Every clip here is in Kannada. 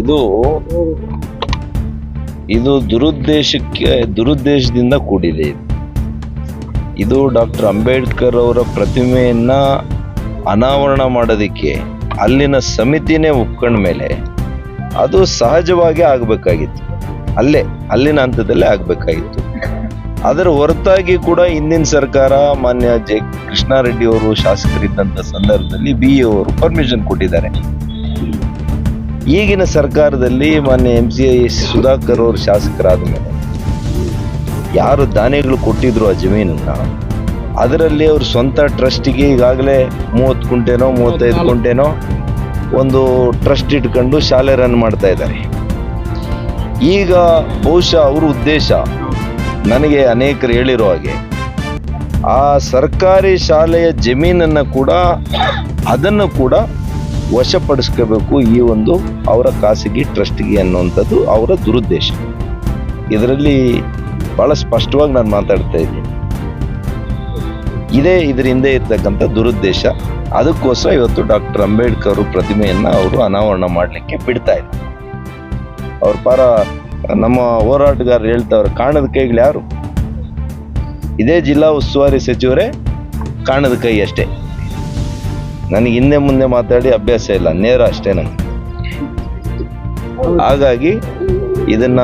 ಇದು ಇದು ದುರುದ್ದೇಶಕ್ಕೆ, ದುರುದ್ದೇಶದಿಂದ ಕೂಡಿದೆ ಇದು. ಡಾಕ್ಟರ್ ಅಂಬೇಡ್ಕರ್ ಅವರ ಪ್ರತಿಮೆಯನ್ನ ಅನಾವರಣ ಮಾಡೋದಕ್ಕೆ, ಅಲ್ಲಿನ ಸಮಿತಿನೇ ಒಪ್ಕೊಂಡ ಮೇಲೆ ಅದು ಸಹಜವಾಗಿ ಆಗಬೇಕಾಗಿತ್ತು. ಅಲ್ಲೇ, ಅಲ್ಲಿನ ಹಂತದಲ್ಲೇ ಆಗಬೇಕಾಗಿತ್ತು. ಅದರ ಹೊರತಾಗಿ ಕೂಡ ಹಿಂದಿನ ಸರ್ಕಾರ ಮಾನ್ಯ ಜೆ ಕೃಷ್ಣಾರೆಡ್ಡಿ ಅವರು ಶಾಸಕರಿದ್ದಂಥ ಸಂದರ್ಭದಲ್ಲಿ ಬಿ ಎ ಅವರು ಪರ್ಮಿಷನ್ ಕೊಟ್ಟಿದ್ದಾರೆ. ಈಗಿನ ಸರ್ಕಾರದಲ್ಲಿ ಮಾನ್ಯ ಎಂ ಸಿ ಐ ಸುಧಾಕರ್ ಅವರು ಶಾಸಕರಾದ ಮೇಲೆ ಯಾರು ದಾನಿಗಳು ಕೊಟ್ಟಿದ್ರು ಆ ಜಮೀನನ್ನ ಅದರಲ್ಲಿ ಅವ್ರ ಸ್ವಂತ ಟ್ರಸ್ಟಿಗೆ ಈಗಾಗಲೇ ಮೂವತ್ತು ಕುಂಟೆನೋ ಮೂವತ್ತೈದು ಕುಂಟೆನೋ ಒಂದು ಟ್ರಸ್ಟ್ ಇಟ್ಕೊಂಡು ಶಾಲೆ ರನ್ ಮಾಡ್ತಾ ಇದ್ದಾರೆ. ಈಗ ಬಹುಶಃ ಅವ್ರ ಉದ್ದೇಶ ನನಗೆ ಅನೇಕರು ಹೇಳಿರೋ ಹಾಗೆ ಆ ಸರ್ಕಾರಿ ಶಾಲೆಯ ಜಮೀನನ್ನು ಕೂಡ ಅದನ್ನು ಕೂಡ ವಶಪಡಿಸ್ಕೋಬೇಕು ಈ ಒಂದು ಅವರ ಖಾಸಗಿ ಟ್ರಸ್ಟ್ಗೆ ಅನ್ನುವಂಥದ್ದು ಅವರ ದುರುದ್ದೇಶ. ಇದರಲ್ಲಿ ಬಹಳ ಸ್ಪಷ್ಟವಾಗಿ ನಾನು ಮಾತಾಡ್ತಾ ಇದ್ದೀನಿ. ಇದೇ ಇದರ ಹಿಂದೆ ಇರ್ತಕ್ಕಂಥ ದುರುದ್ದೇಶ. ಅದಕ್ಕೋಸ್ಕರ ಇವತ್ತು ಡಾಕ್ಟರ್ ಅಂಬೇಡ್ಕರ್ ಪ್ರತಿಮೆಯನ್ನು ಅವರು ಅನಾವರಣ ಮಾಡಲಿಕ್ಕೆ ಬಿಡ್ತಾ ಇದ್ದಾರೆ. ಅವ್ರ ಪರ ನಮ್ಮ ಹೋರಾಟಗಾರರು ಹೇಳ್ತಾವ್ರೆ, ಕಾಣದ ಕೈಗಳು ಯಾರು? ಇದೇ ಜಿಲ್ಲಾ ಉಸ್ತುವಾರಿ ಸಚಿವರೇ ಕಾಣದ ಕೈ ಅಷ್ಟೇ. ನನಗೆ ಹಿಂದೆ ಮುಂದೆ ಮಾತಾಡಿ ಅಭ್ಯಾಸ ಇಲ್ಲ, ನೇರ ಅಷ್ಟೇ ನನಗೆ. ಹಾಗಾಗಿ ಇದನ್ನ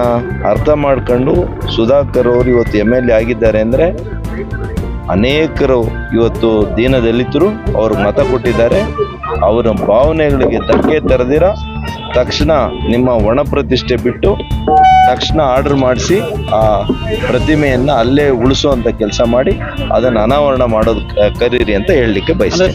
ಅರ್ಥ ಮಾಡ್ಕೊಂಡು ಸುಧಾಕರ್ ಅವರು ಇವತ್ತು ಎಂ ಎಲ್ ಎ ಆಗಿದ್ದಾರೆ ಅಂದ್ರೆ ಅನೇಕರು ಇವತ್ತು ದೀನದಲಿತರು ಅವರು ಮತ ಕೊಟ್ಟಿದ್ದಾರೆ. ಅವರ ಭಾವನೆಗಳಿಗೆ ಧಕ್ಕೆ ತರದಿರ ತಕ್ಷಣ ನಿಮ್ಮ ಒಣ ಪ್ರತಿಷ್ಠೆ ಬಿಟ್ಟು ತಕ್ಷಣ ಆರ್ಡರ್ ಮಾಡಿಸಿ, ಆ, ಪ್ರತಿಮೆಯನ್ನ ಅಲ್ಲೇ ಉಳಿಸುವಂತ ಕೆಲಸ ಮಾಡಿ ಅದನ್ನ ಅನಾವರಣ ಮಾಡೋದು ಕರೀರಿ ಅಂತ ಹೇಳಲಿಕ್ಕೆ ಬಯಸ್ತೀನಿ.